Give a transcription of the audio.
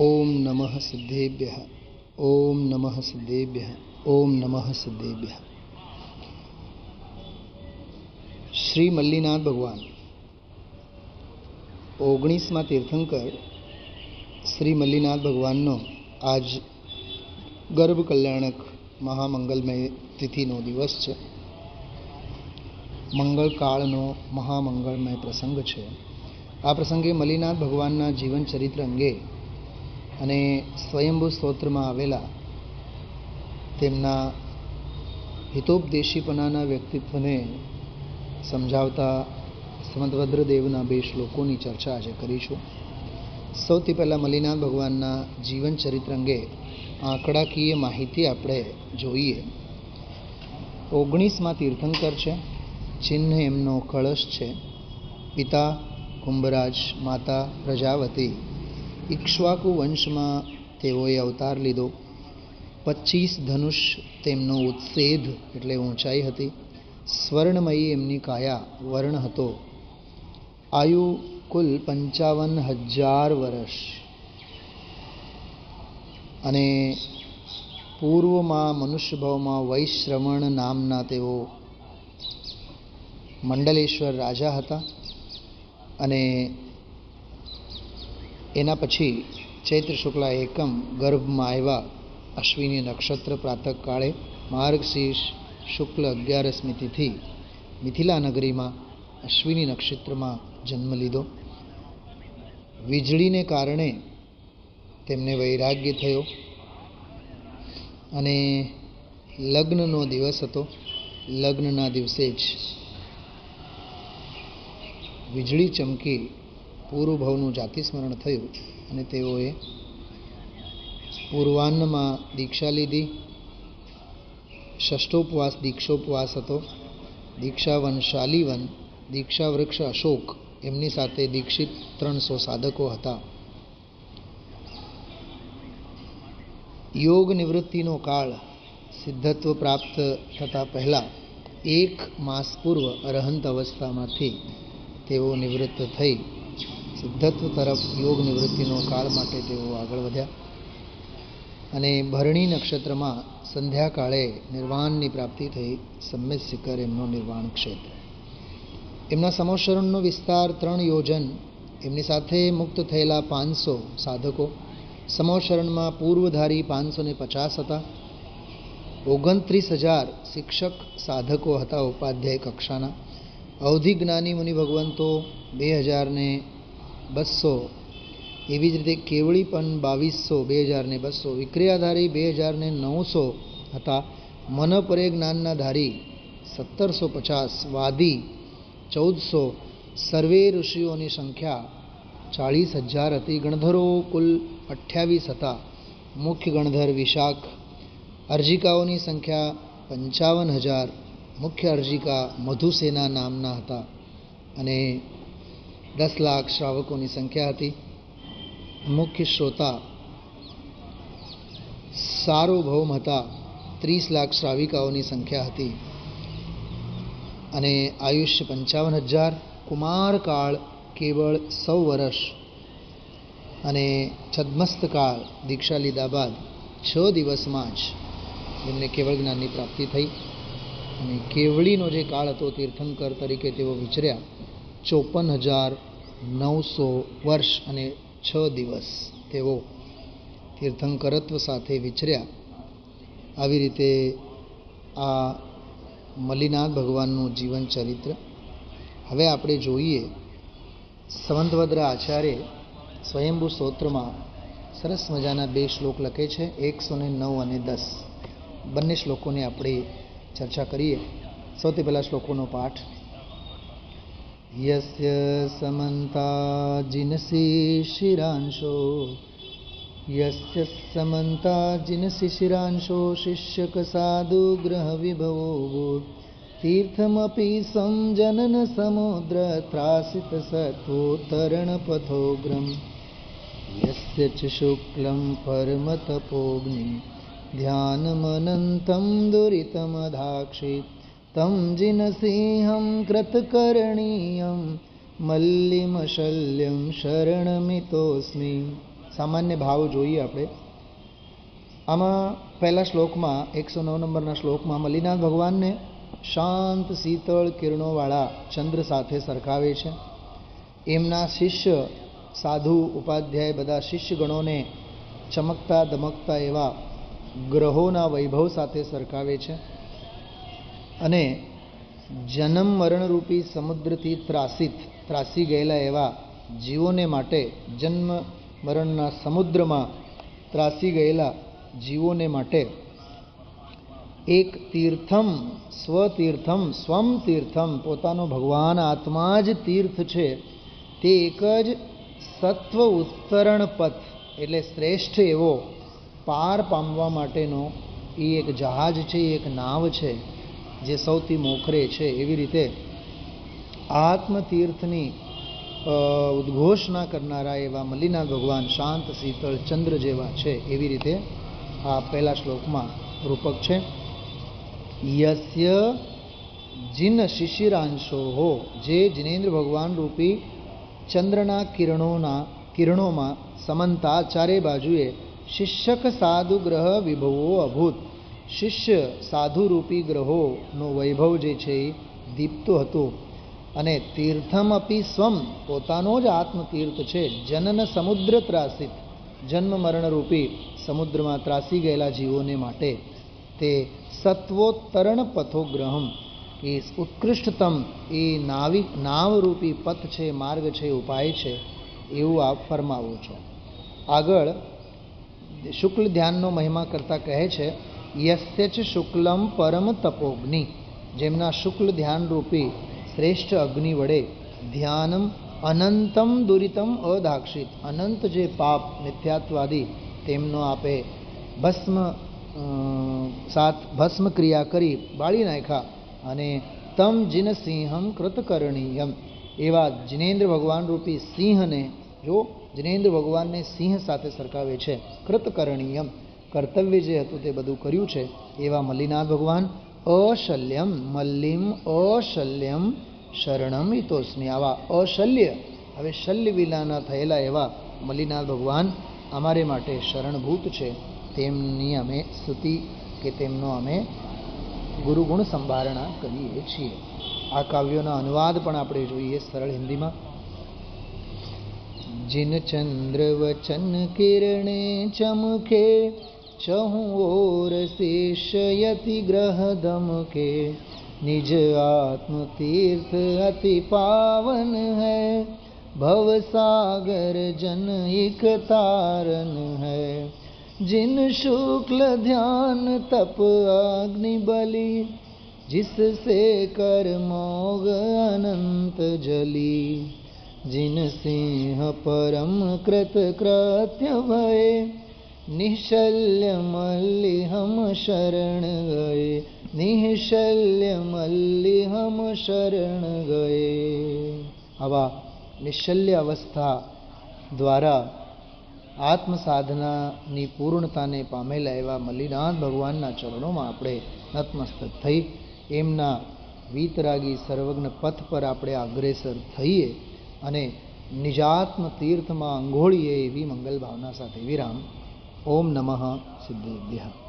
ઓમ નમઃ સિદ્ધેભ્ય ઓમ નમઃ સિદ્ધેભ્ય ઓમ નમઃ સિદ્ધેભ્ય શ્રી મલ્લીનાથ ભગવાન ઓગણીસમાં તીર્થંકર શ્રી મલ્લીનાથ ભગવાનનો આજ ગર્ભ કલ્યાણક મહામંગલમય તિથિનો દિવસ છે. મંગળકાળનો મહામંગળમય પ્રસંગ છે. આ પ્રસંગે મલ્લીનાથ ભગવાનના જીવન ચરિત્ર અંગે અને સ્વયંભૂ સ્તોત્રમાં આવેલા તેમના હિતોપદેશીપણાના વ્યક્તિત્વને સમજાવતા સમદભદ્રદેવના બે શ્લોકોની ચર્ચા આજે કરીશું. સૌથી પહેલાં મલિનાથ ભગવાનના જીવન ચરિત્ર અંગે આંકડાકીય માહિતી આપણે જોઈએ. ઓગણીસમાં તીર્થંકર છે, ચિહ્ન એમનો કળશ છે. પિતા, કુંભરાજ, માતા પ્રજાવતી ઇક્ષ્વાકુ વંશમાં તેઓએ અવતાર લીધો. પચીસ ધનુષ તેમનો ઉત્સેધ એટલે ઊંચાઈ હતી. સ્વર્ણમયી એમની કાયા વર્ણ હતો. આયુ કુલ પંચાવન હજાર વર્ષ. અને પૂર્વમાં મનુષ્યભાવમાં વૈશ્રવણ નામના તેઓ મંડલેશ્વર રાજા હતા. અને એના પછી ચૈત્ર શુક્લા એકમ ગર્ભમાં આવ્યા. અશ્વિની નક્ષત્ર પ્રાતઃકાળે માર્ગશીર્ષ શુક્લ અગિયારસમી તિથિ મિથિલા નગરીમાં અશ્વિની નક્ષત્રમાં જન્મ લીધો. વીજળીને કારણે તેમને વૈરાગ્ય થયો અને લગ્નનો દિવસ હતો. લગ્નના દિવસે જ વીજળી ચમકી પૂર્વભવનું જાતિસ્મરણ થયું અને તેઓએ પૂર્વાન્નમાં દીક્ષા લીધી. ષષ્ઠોપવાસ દીક્ષોપવાસ હતો. દીક્ષાવન શાલીવન દીક્ષા વૃક્ષ અશોક એમની સાથે દીક્ષિત ત્રણસો સાધકો હતા. યોગ નિવૃત્તિનો કાળ સિદ્ધત્વ પ્રાપ્ત થતાં પહેલાં એક માસ પૂર્વ અરહંત અવસ્થામાંથી તેઓ નિવૃત્ત થઈ. સિદ્ધત્વ તરફ યોગ નિવૃત્તિનો કાળ માટે તેઓ આગળ વધ્યા. અને ભરણી નક્ષત્રમાં સંધ્યાકાળે નિર્વાણની પ્રાપ્તિ થઈ સંમિત શિખર એમનો નિર્વાણ ક્ષેત્ર. એમના સમોશરણનો વિસ્તાર ત્રણ યોજન, એમની સાથે મુક્ત થયેલા પાંચસો સાધકો સમોશરણમાં પૂર્વધારી પાંચસો ને પચાસ હતા. ઓગણત્રીસ હજાર શિક્ષક સાધકો હતા ઉપાધ્યાય કક્ષાના. અવધિ જ્ઞાની મુનિ ભગવંતો બે હજારને બસો. એવી જ રીતે કેવળી પણ બાવીસો બે હજારને બસો. વિક્રિયાધારી બે હજારને નવસો હતા. મનપરે જ્ઞાનના ધારી સત્તરસો પચાસ. વાદી ચૌદસો. સર્વે ઋષિઓની સંખ્યા ચાળીસ હજાર હતી. ગણધરો કુલ અઠ્યાવીસ હતા. મુખ્ય ગણધર વિશાખ. અર્જિકાઓની સંખ્યા પંચાવન હજાર. મુખ્ય અર્જિકા મધુસેના નામના હતા. અને દસ લાખ શ્રાવકોની સંખ્યા હતી. મુખ્ય શ્રોતા સાર્વભૌમ હતા. ત્રીસ લાખ શ્રાવિકાઓની સંખ્યા હતી. અને આયુષ્ય પંચાવન હજાર કુમારકાળ કેવળ સૌ વર્ષ અને છદ્મસ્તકાળ દીક્ષા લીધા બાદ છ દિવસમાં જ એમને કેવળ જ્ઞાનની પ્રાપ્તિ થઈ. અને કેવળીનો જે કાળ હતો, તીર્થંકર તરીકે તેઓ વિચર્યા. ચોપન હજાર નવસો વર્ષ અને છ દિવસ તેઓ તીર્થંકરત્વ સાથે વિચર્યા. આવી રીતે આ મલ્લીનાથ ભગવાનનું જીવન ચરિત્ર. હવે આપણે જોઈએ સંવંતભદ્ર આચાર્ય સ્વયંભૂ સ્તોત્રમાં સરસ મજાના બે શ્લોક લખે છે, એકસો ને નવ અને દસ. બંને શ્લોકોની આપણે ચર્ચા કરીએ. સૌથી પહેલાં શ્લોકોનો પાઠ यस्य समन्ता जिनसि शिरांशो यस्य समन्ता जिनसि शिरांशो शिष्यकसाधुग्रहविभवो तीर्थमपि संजननसमुद्रत्रासितसतोतरणपथोग्रं यस्य च शुक्लं परमतपोऽग्निं ध्यानमनन्तं दुरितमधाक्षित्। तं जिनसिंहं कृतकरणीयं मल्लिमशल्यं शरणमितोऽस्मि સામાન્ય ભાવ જોઈએ આપણે આમાં પહેલા શ્લોકમાં એકસો નવ નંબરના શ્લોકમાં મલ્લીનાથ ભગવાનને શાંત શીતળ કિરણોવાળા ચંદ્ર સાથે સરખાવે છે એમના શિષ્ય સાધુ ઉપાધ્યાય બધા શિષ્યગણોને ચમકતા દમકતા એવા ગ્રહોના વૈભવ સાથે સરખાવે છે અને જન્મ મરણરૂપી સમુદ્રથી ત્રાસિત, ત્રાસી ગયેલા એવા જીવોને માટે જન્મ મરણના સમુદ્રમાં ત્રાસી ગયેલા જીવોને માટે એક તીર્થમ, સ્વતીર્થમ, સ્વમ તીર્થમ પોતાનો ભગવાન આત્મા જ તીર્થ છે. તે એક જ સત્વ ઉત્તરણ પથ એટલે શ્રેષ્ઠ એવો પાર પામવા માટેનો એ એક જહાજ છે એક નાવ છે. જે સૌથી મોખરે છે એવી રીતે આત્મતીર્થની ઉદ્ઘોષણા કરનારા એવા મલિના ભગવાન શાંત, શીતળ, ચંદ્ર જેવા છે એવી રીતે આ પહેલા શ્લોકમાં રૂપક છે. યસ્ય જિન શિશિરાંશો હો, જે જિનેન્દ્ર ભગવાન રૂપી ચંદ્રના કિરણોના, કિરણોમાં સમંતા ચારે બાજુએ શિષ્યક સાધુ ગ્રહ વિભવો અભૂત. શિષ્ય સાધુ રૂપી ગ્રહોનો વૈભવ જે છે એ દીપતું હતું. અને તીર્થમ અપી સ્વમ પોતાનો જ આત્મતીર્થ છે. જનન સમુદ્ર ત્રાસિત. જન્મ મરણરૂપી સમુદ્રમાં ત્રાસી ગયેલા જીવોને માટે તે સત્વોત્તરણ પથોગ્રહમ. એ ઉત્કૃષ્ટતમ, એ નાવી, નાવરૂપી પથ છે, માર્ગ છે, ઉપાય છે, એવું આપ ફરમાવો છો. આગળ શુક્લ ધ્યાનનો મહિમા કરતાં કહે છે યસ્ય ચ શુક્લમ પરમ તપોગ્નિ. જેમના શુક્લ ધ્યાનરૂપી શ્રેષ્ઠ અગ્નિ વડે ધ્યાનમ અનંતમ દુરિતમ અદાક્ષિત. અનંત જે પાપ, મિથ્યાત્વાદી તેમનો આપે ભસ્મ સાથ ભસ્મ ક્રિયા કરી બાળી નાખ્યા અને તમ જિન સિંહમ કૃતકરણીયમ. એવા જિનેન્દ્ર ભગવાન રૂપી સિંહને જો જિનેન્દ્ર ભગવાનને સિંહ સાથે સરખાવે છે, કૃતકરણીયમ. કર્તવ્ય જે હતું તે બધું કર્યું છે એવા મલ્લીનાથ ભગવાન અશલ્યમ મલ્લિમ અશલ્યમ શરણમ હિતોસ્મી આવા અશલ્ય હવે શલ્ય વિલાના થયેલા એવા મલ્લીનાથ ભગવાન અમારે માટે શરણભૂત છે તેમની અમે સ્તુતિ કે તેમનો અમે ગુરુગુણ સંભારણા કરીએ છીએ આ કાવ્યોના અનુવાદ પણ આપણે જોઈએ સરળ હિન્દીમાં जिन चंद्र वचन किरणे चमके चहु ओर शेषयति ग्रह दमके निज आत्म तीर्थ अति पावन है। भव सागर जन एक तारन है। जिन शुक्ल ध्यान तप अग्नि बलि, जिससे कर मोग अनंत जली। जिन सिंह परम कृत कृत्य भय નિશલ્ય મલ્લી હમ શરણ ગયે નિશલ્ય મલ્લી હમ શરણ ગયે આવા નિશલ્ય અવસ્થા દ્વારા આત્મ સાધનાની પૂર્ણતાને પામેલા એવા મલ્લિનાથ ભગવાનના ચરણોમાં આપણે નતમસ્તક થઈ એમના વીતરાગી સર્વજ્ઞ પથ પર આપણે અગ્રેસર થઈએ અને નિજાત્મ તીર્થમાં અંઘોળીએ એવી મંગલ ભાવના સાથે વિરામ ओं नमः सिद्धेभ्यः।